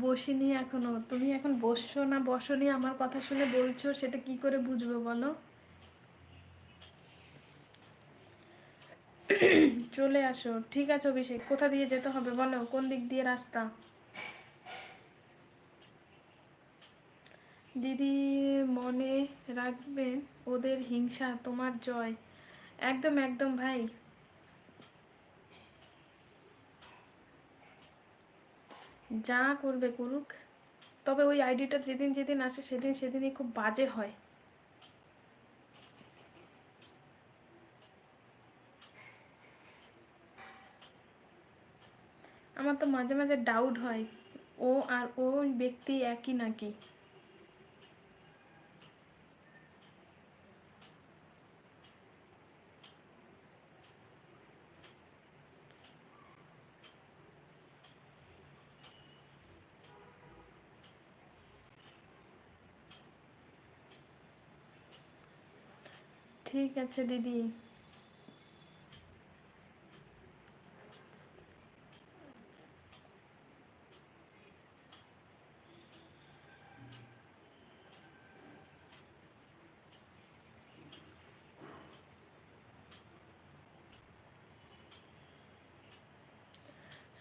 বসিনি এখনও। তুমি এখন বসছো না বসনি? আমার কথা শুনে বলছো, সেটা কি করে বুঝব বলো? চলে আসো। ঠিক আছে অভিষেক, কোথা দিয়ে যেতে হবে বলো? কোন দিক দিয়ে রাস্তা? দিদি মনে রাখবেন, ওদের হিংসা, তোমার জয়। একদম একদম ভাই। যা করবে করুক। তবে ওই আইডিটা যেদিন যেদিন আসে সেদিন সেদিনই খুব বাজে হয়। আমার তো মাঝে মাঝে ডাউট হয়, ও আর ওই ব্যক্তি একই নাকি? ঠিক আছে, দিদি।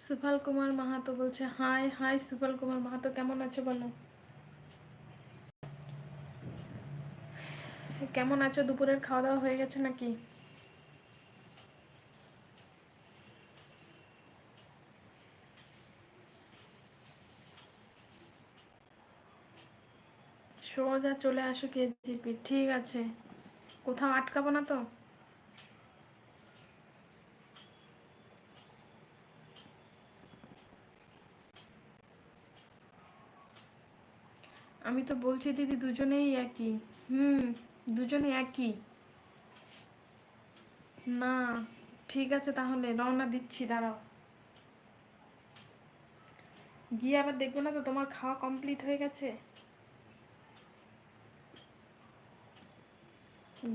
সুফল কুমার মাহাতো বলছে, হাই হাই সুফল কুমার মাহাতো, কেমন আছে বলো? কেমন আছো? দুপুরের খাওয়া দাওয়া হয়ে গেছে নাকি? সোজা চলে আসো কেজিপি, ঠিক আছে। কোথাও আটকাবো না তো? আমি তো বলছি দিদি দুজনেই একই। হুম। দুজনে একই? না, ঠিক আছে তাহলে, রওনা দিচ্ছি, দাঁড়াও। গিয়ে আবার দেখব না তো তোমার খাওয়া কমপ্লিট হয়ে গেছে?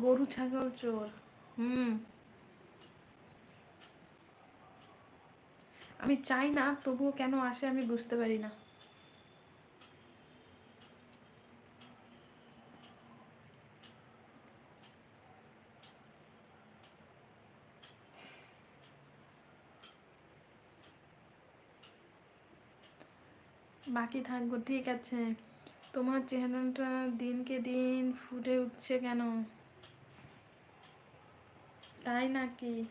গরু, ছাগল, চোর, হুম। আমি চাই না, তবুও কেন আসে আমি বুঝতে পারি না। বাকি থাকব, ঠিক আছে। তোমার চেহারাটা দিনকে দিন ফুটে উঠছে কেন? তাই নাকি?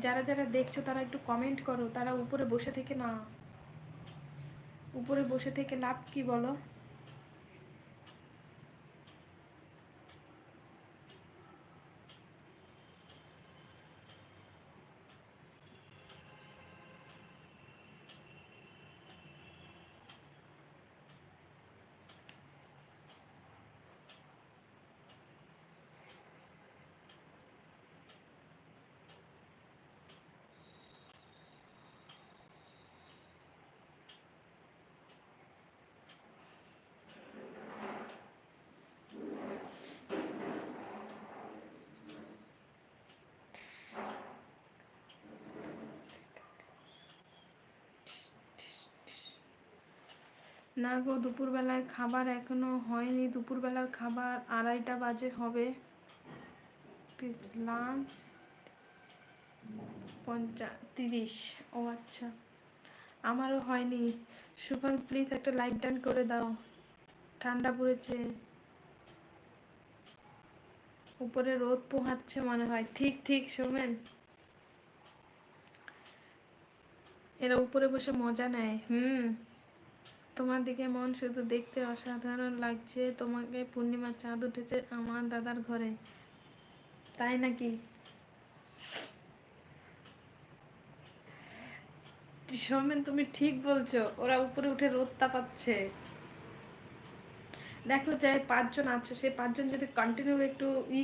যারা যারা দেখছ, তারা একটু কমেন্ট করো, তারা উপরে বসে থেকে না। উপরে বসে থেকে লাভ কি বলো? না গো, দুপুরবেলায় খাবার এখনও হয়নি। দুপুরবেলার খাবার আড়াইটা বাজে হবে। লাঞ্চ পঞ্চা, তিরিশ। ও আচ্ছা। আমারও হয়নি। সুপার প্লিজ একটা লাইট ডান করে দাও। ঠান্ডা পড়েছে। উপরে রোদ পোহাচ্ছে মনে হয়। ঠিক ঠিক শোনেন এরা উপরে বসে মজা নেয়। হুম। তোমার দিকে মন শুধু দেখতে অসাধারণ লাগছে। তোমাকে পূর্ণিমার চাঁদ উঠেছে আমার দাদার ঘরে। তাই নাকি? সৌমেন, তুমি ঠিক বলছো, ওরা উপরে উঠে রোদ তাপাচ্ছে। দেখো যাই পাঁচজন আছো, সেই পাঁচজন যদি কন্টিনিউ একটু ই